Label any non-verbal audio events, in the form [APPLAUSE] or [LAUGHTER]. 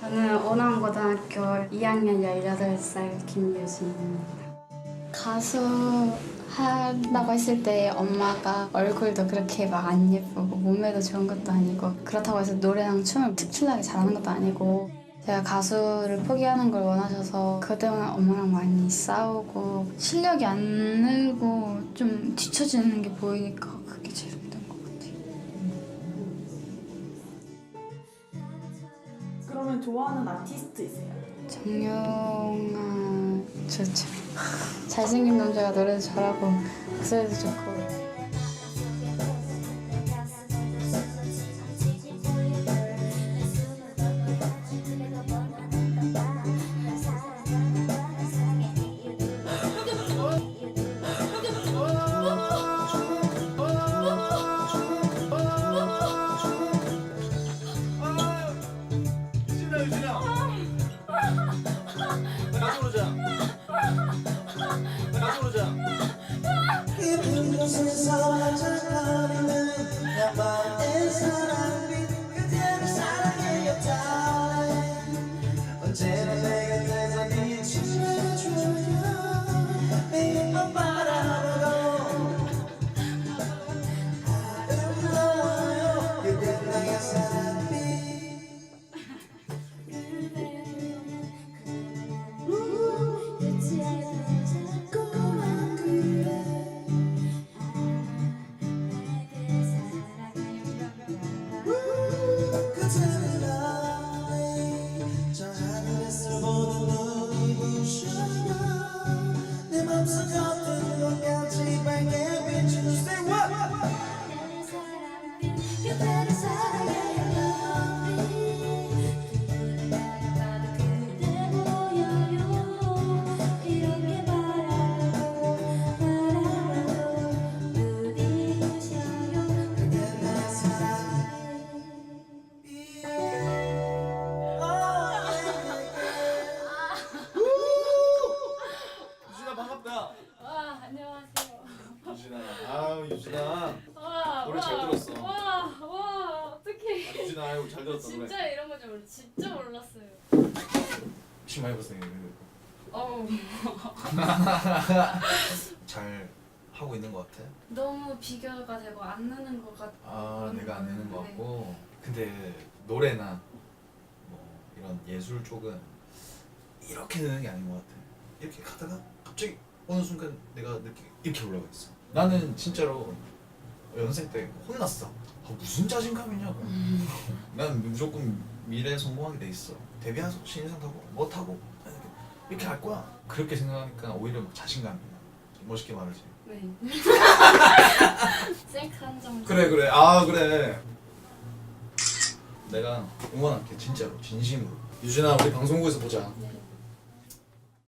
저는 오남고등학교 2학년 18살 김유진입니다. 가수 하라고 했을 때 엄마가 얼굴도 그렇게 막 안 예쁘고 몸매도 좋은 것도 아니고 그렇다고 해서 노래랑 춤을 특출나게 잘하는 것도 아니고 제가 가수를 포기하는 걸 원하셔서 그것 때문에 엄마랑 많이 싸우고 실력이 안 늘고 좀 뒤처지는 게 보이니까 그러면 좋아하는 아티스트 있어요? 정영아 좋죠. 잘생긴 남자가 노래도 잘하고 목소리도 좋고 나 부르자. 나 부르자. 깊은 곳에서 찾아 내 와 노래 잘 들었어. 와 와 어떡해. 유진아 아이고 잘 들었다 노래 진짜 이런 거줄 몰라. 진짜 몰랐어요. 혹시 많이 봤어요 어우 [LAUGHS] 잘 하고 있는 것 같아? 너무 비교가 되고 안 느는 것 같. 아 내가 안 내는 것 네. 같고 근데 노래나 뭐 이런 예술 쪽은 이렇게 되는 게 아닌 것 같아 이렇게 가다가 갑자기 어느 순간 내가 이렇게 이렇게 올라가 있어 나는 진짜로 연생 때 혼났어. 아, 무슨 자신감이냐고 난 무조건 미래에 성공하게 돼 있어. 데뷔해서 신인상 타고 뭐 타고. 이렇게 할 거야. 그렇게 생각하니까 오히려 막 자신감이 나 멋있게 말하지. 네. [LAUGHS] 셀카 한 장. 그래 그래. 아 그래. 내가 응원할게 진짜로. 진심으로. 유진아 우리 방송국에서 보자. 네.